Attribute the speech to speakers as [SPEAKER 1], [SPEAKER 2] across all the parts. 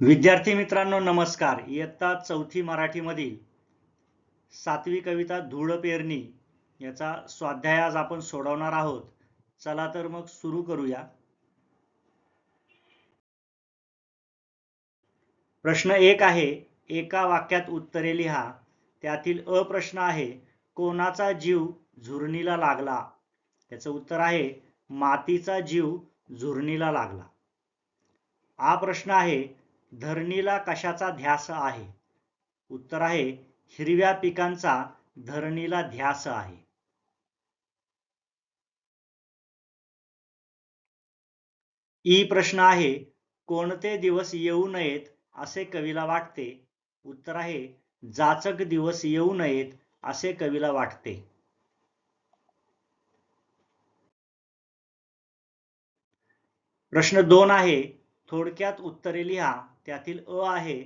[SPEAKER 1] विद्यार्थी मित्रांनो नमस्कार. इयत्ता चौथी मराठीमधील सातवी कविता धूळ पेरणी याचा स्वाध्याय आज आपण सोडवणार आहोत. चला तर मग सुरू करूया. प्रश्न एक आहे एका वाक्यात उत्तरे लिहा. त्यातील अ प्रश्न आहे कोणाचा जीव झुरणीला लागला? त्याचं उत्तर आहे मातीचा जीव झुरणीला लागला. हा प्रश्न आहे धरणीला कशाचा ध्यास आहे? उत्तर आहे हिरव्या पिकांचा धरणीला ध्यास आहे. ई प्रश्न आहे कोणते दिवस येऊ नयेत असे कवीला वाटते? उत्तर आहे जाचक दिवस येऊ नयेत असे कवीला वाटते. प्रश्न दोन आहे थोडक्यात उत्तरे लिहा. त्यातील अ आहे.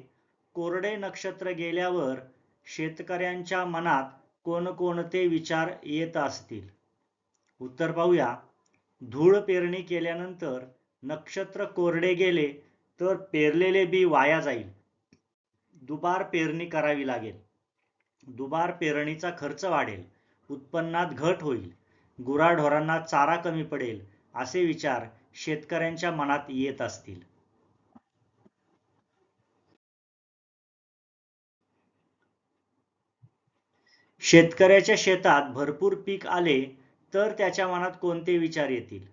[SPEAKER 1] कोरडे नक्षत्र गेल्यावर शेतकऱ्यांच्या मनात कोणकोणते विचार येत असतील? उत्तर पाहूया. धूळ पेरणी केल्यानंतर नक्षत्र कोरडे गेले तर पेरलेले बी वाया जाईल. दुबार पेरणी करावी लागेल. दुबार पेरणीचा खर्च वाढेल. उत्पन्नात घट होईल. गुराढोरांना चारा कमी पडेल असे विचार शेतकऱ्यांच्या मनात येत असतील. शेतकऱ्याच्या शेतात भरपूर पीक आले तर त्याच्या मनात कोणते विचार येतील?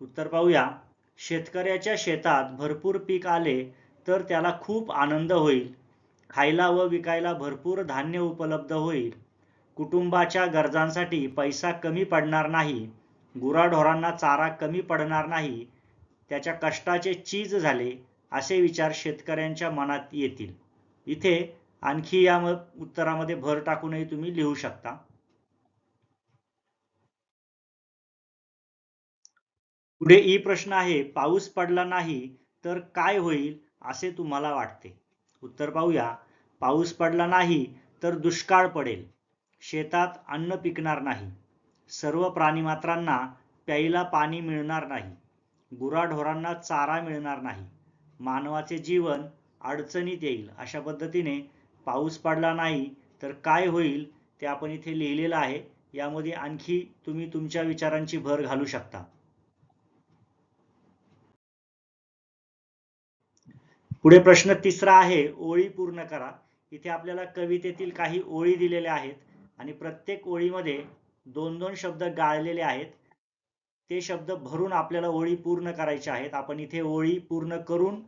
[SPEAKER 1] उत्तर पाहूया. शेतकऱ्याच्या शेतात भरपूर पीक आले तर त्याला खूप आनंद होईल. खायला व विकायला भरपूर धान्य उपलब्ध होईल. कुटुंबाच्या गरजांसाठी पैसा कमी पडणार नाही. गुराढोरांना चारा कमी पडणार नाही. त्याच्या कष्टाचे चीज झाले असे विचार शेतकऱ्यांच्या मनात येतील. इथे आणखी या उत्तरामध्ये भर टाकूनही तुम्ही लिहू शकता. पुढे ई प्रश्न आहे पाऊस पडला नाही तर काय होईल असे तुम्हाला वाटते. उत्तर पाहूया. पाऊस पडला नाही तर दुष्काळ पडेल. शेतात अन्न पिकणार नाही. सर्व प्राणीमात्रांना प्यायला पाणी मिळणार नाही. गुराढोरांना चारा मिळणार नाही. मानवाचे जीवन अडचणीत येईल अशा पद्धतीने पाऊस पडला नाही तर काय होईल ते आपण इथे लिहिलेलं आहे. यामध्ये आणखी तुम्ही तुमच्या विचारांची भर घालू शकता. पुढे प्रश्न तिसरा आहे ओळी पूर्ण करा. इथे आपल्याला कवितेतील काही ओळी दिलेल्या आहेत आणि प्रत्येक ओळीमध्ये दोन दोन शब्द गाळलेले आहेत. ते शब्द भरून आपल्याला ओळी पूर्ण करायच्या आहेत. आपण इथे ओळी पूर्ण करून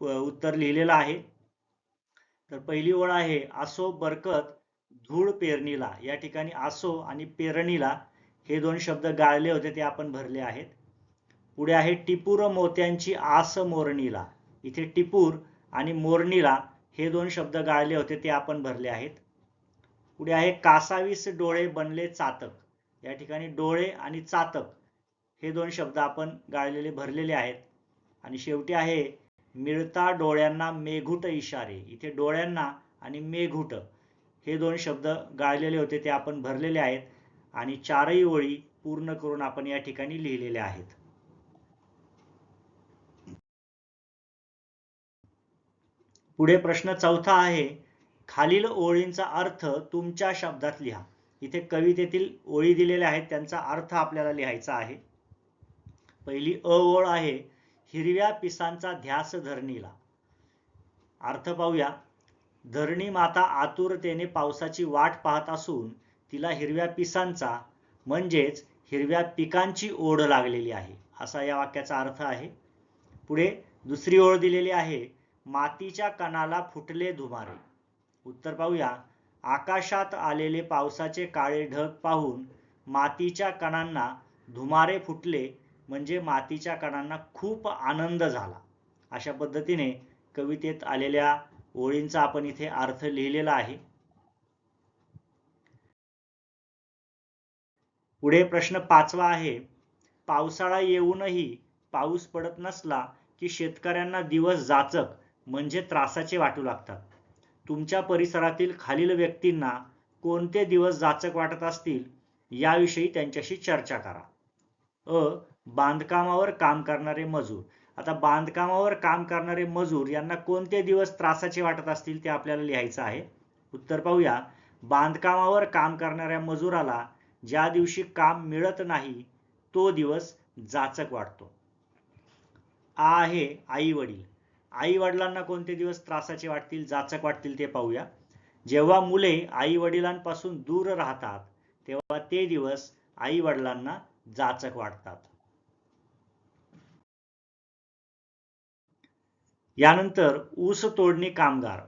[SPEAKER 1] उत्तर लिहिलेलं आहे. तर पहिली ओळ आहे आसो बरकत धूळ पेरणीला. या ठिकाणी आसो आणि पेरणीला हे दोन शब्द गाळले होते ते आपण भरले आहेत. पुढे आहे टिपूर मोत्यांची आस मोरणीला. इथे टिपूर आणि मोरणीला हे दोन शब्द गाळले होते ते आपण भरले आहेत. पुढे आहे कासावीस डोळे बनले चातक. या ठिकाणी डोळे आणि चातक हे दोन शब्द आपण गाळलेले भरलेले आहेत. आणि शेवटी आहे मिळता डोळ्यांना मेघूट इशारे. इथे डोळ्यांना आणि मेघूट हे दोन शब्द गाळलेले होते ते आपण भरलेले आहेत आणि चारही ओळी पूर्ण करून आपण या ठिकाणी लिहिलेल्या आहेत. पुढे प्रश्न चौथा आहे खालील ओळींचा अर्थ तुमच्या शब्दात लिहा. इथे कवितेतील ओळी दिलेल्या आहेत त्यांचा अर्थ आपल्याला लिहायचा आहे. पहिली अ ओळ आहे हिरव्या पिसांचा ध्यास धरणीला. अर्थ पाहूया. धरणी माता आतुरतेने पावसाची वाट पाहत असून तिला हिरव्या पिसांचा म्हणजेच हिरव्या पिकांची ओढ लागलेली आहे. असा या वाक्याचा अर्थ आहे. पुढे दुसरी ओळ दिलेली आहे. मातीच्या कणाला फुटले धुमारे. उत्तर पाहूया. आकाशात आलेले पावसाचे काळे ढग पाहून मातीच्या कणांना धुमारे फुटले म्हणजे मातीच्या कणांना खूप आनंद झाला. अशा पद्धतीने कवितेत आलेल्या ओळींचा आपण इथे अर्थ लिहिलेला आहे. पुढे प्रश्न पाचवा आहे. पावसाळा येऊनही पाऊस पडत नसला की शेतकऱ्यांना दिवस जाचक म्हणजे त्रासाचे वाटू लागतात. तुमच्या परिसरातील खालील व्यक्तींना कोणते दिवस जाचक वाटत असतील याविषयी त्यांच्याशी चर्चा करा. अ बांधकामावर काम करणारे मजूर. आता बांधकामावर काम करणारे मजूर यांना कोणते दिवस त्रासाचे वाटत असतील ते आपल्याला लिहायचं आहे? उत्तर पाहूया. बांधकामावर काम करणाऱ्या मजुराला ज्या दिवशी काम मिळत नाही तो दिवस जाचक वाटतो. आ आहे आई वडील. आई वडिलांना कोणते दिवस त्रासाचे वाटतील जाचक वाटतील ते पाहूया. जेव्हा मुले आई वडिलांपासून दूर राहतात तेव्हा ते दिवस आई वडिलांना जाचक वाटतात. यानंतर ऊस तोडणी कामगार.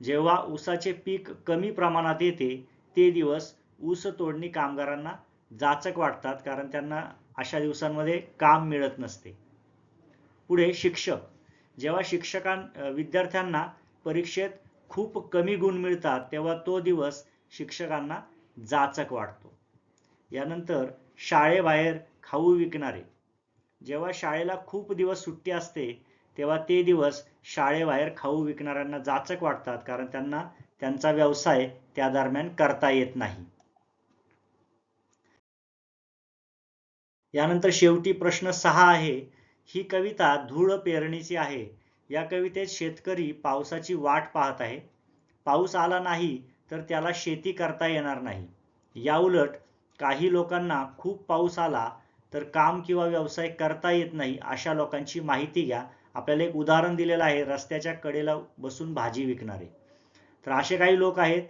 [SPEAKER 1] जेव्हा ऊसाचे पीक कमी प्रमाणात येते ते दिवस ऊस तोडणी कामगारांना जाचक वाटतात कारण त्यांना अशा दिवसांमध्ये काम मिळत नसते. पुढे शिक्षक. जेव्हा शिक्षकां विद्यार्थ्यांना परीक्षेत खूप कमी गुण मिळतात तेव्हा तो दिवस शिक्षकांना जाचक वाटतो. यानंतर शाळेबाहेर खाऊ विकणारे. जेव्हा शाळेला खूप दिवस सुट्टी असते तेव्हा ते दिवस शाळेबाहेर खाऊ विकणाऱ्यांना जाचक वाटतात कारण त्यांना त्यांचा व्यवसाय त्या दरम्यान करता येत नाही. यानंतर शेवटी प्रश्न सहा आहे. ही कविता धूळ पेरणीची आहे. या कवितेत शेतकरी पावसाची वाट पाहत आहे. पाऊस आला नाही तर त्याला शेती करता येणार नाही. याउलट काही लोकांना खूप पाऊस आला तर काम किंवा व्यवसाय करता येत नाही अशा लोकांची माहिती घ्या. आपल्याला एक उदाहरण दिलेलं आहे रस्त्याच्या कडेला बसून भाजी विकणारे. तर असे काही लोक आहेत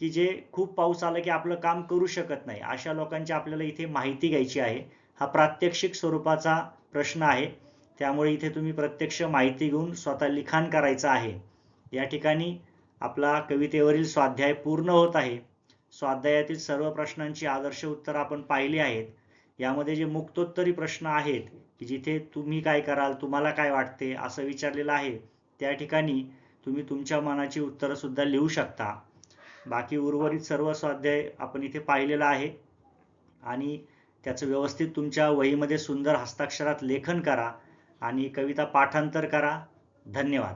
[SPEAKER 1] की जे खूप पाऊस आला की आपलं काम करू शकत नाही. अशा लोकांची आपल्याला इथे माहिती घ्यायची आहे. हा प्रात्यक्षिक स्वरूपाचा प्रश्न आहे. त्यामुळे इथे तुम्ही प्रत्यक्ष माहिती घेऊन स्वतः लिखाण करायचं आहे. या ठिकाणी आपला कवितेवरील स्वाध्याय पूर्ण होत आहे. स्वाध्यायातील सर्व प्रश्नांची आदर्श उत्तर आपण पाहिली आहेत. यामध्ये जे मुक्तोत्तरी प्रश्न आहेत की जिथे तुम्ही काय कराल तुम्हाला काय वाटते असं विचारलेलं आहे त्या ठिकाणी तुम्ही तुमच्या मनाची उत्तरंसुद्धा लिहू शकता. बाकी उर्वरित सर्व स्वाध्याय आपण इथे पाहिलेला आहे. आणि त्याचं व्यवस्थित तुमच्या वहीमध्ये सुंदर हस्ताक्षरात लेखन करा आणि कविता पाठांतर करा. धन्यवाद.